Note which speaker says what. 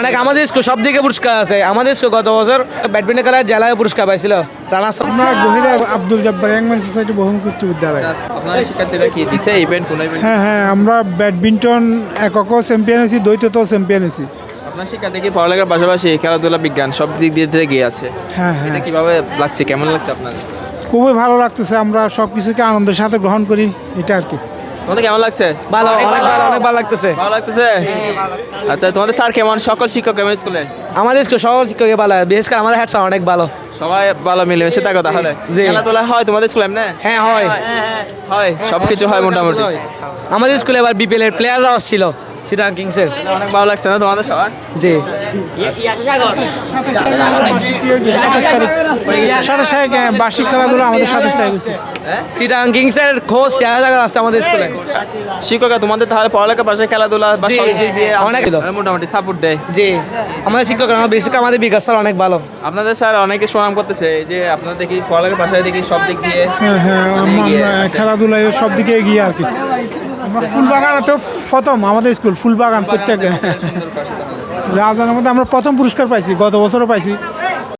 Speaker 1: অনেক আমাদের স্কুল সব দিকে পুরস্কার আছে। আমাদের স্কুল গত বছর ব্যাডমিন্টন খেলার জেলায় পুরস্কার পাইছিল। রানা
Speaker 2: আমরা গহিরা আব্দুল জব্বার ইয়াংম্যান সোসাইটি বহুমুখী উচ্চ বিদ্যালয়
Speaker 3: আপনার শিক্ষার্থীরা কি দিছে ইভেন্ট কোন ইভেন্ট
Speaker 2: হ্যাঁ হ্যাঁ আমরা ব্যাডমিন্টন এককও চ্যাম্পিয়ন হয়েছি দ্বৈততেও চ্যাম্পিয়ন হয়েছি।
Speaker 3: আপনার শিক্ষার্থী কি পড়ালেখার পাশাপাশি খেলাধুলা বিজ্ঞান সব দিক দিয়ে থেকে গিয়ে আছে?
Speaker 2: হ্যাঁ হ্যাঁ।
Speaker 3: এটা কীভাবে লাগছে কেমন লাগছে আপনাদের?
Speaker 2: খুবই ভালো লাগতেছে আমরা সব কিছুকে আনন্দের সাথে গ্রহণ করি এটা আর কি।
Speaker 3: তোমাদের কেমন লাগছে?
Speaker 1: ভালো অনেক ভালো অনেক ভালো লাগতেছে।
Speaker 3: ভালো লাগতেছে? আচ্ছা তোমাদের স্যার কেমন? সকল শিক্ষক কেমন স্কুলে?
Speaker 1: আমাদের স্কুল সকল শিক্ষক ভালো বিশেষ করে আমাদের হেড স্যার অনেক ভালো।
Speaker 3: সবাই ভালো মিলেমিশে থাকো তাহলে। খেলাধুলা হয় তোমাদের স্কুলে এমনি?
Speaker 1: হ্যাঁ হয়।
Speaker 3: হয় সব কিছু হয় মোটামুটি।
Speaker 1: আমাদের স্কুলে এবার বিপিএল এর প্লেয়াররা আসছিল। চিটাং কিংসের।
Speaker 3: অনেক ভালো লাগছে না তোমাদের সবার?
Speaker 1: জি।
Speaker 2: সাতাশ তারিখ হ্যাঁ, বার্ষিক খেলাধুলা আমাদের সাতাশ তারিখ।
Speaker 1: চিটাং কিংসের খোঁজ চেহারা আসছে আমাদের স্কুলে
Speaker 3: শিক্ষকরা তোমাদের তাহলে পড়ালেখার পাশে খেলাধুলা বা সব দিক দিয়ে
Speaker 1: অনেক।
Speaker 3: মোটামুটি সাপোর্ট দেয়।
Speaker 1: জি। আমাদের শিক্ষকরা আমার বেশি আমাদের বিকাশ স্যার অনেক ভালো।
Speaker 3: আপনাদের স্যার অনেকে সুনাম করতেছে যে আপনাদের দেখি পড়ালেখার পাশে দেখি সব দিক দিয়ে
Speaker 2: হ্যাঁ হ্যাঁ। খেলাধুলায় সব দিকে এগিয়ে আর কি। ফুলবাগানে তো প্রথম আমাদের স্কুল ফুলবাগান প্রত্যেক রাজানের মধ্যে আমরা প্রথম পুরস্কার পাইছি গত বছরও পাইছি।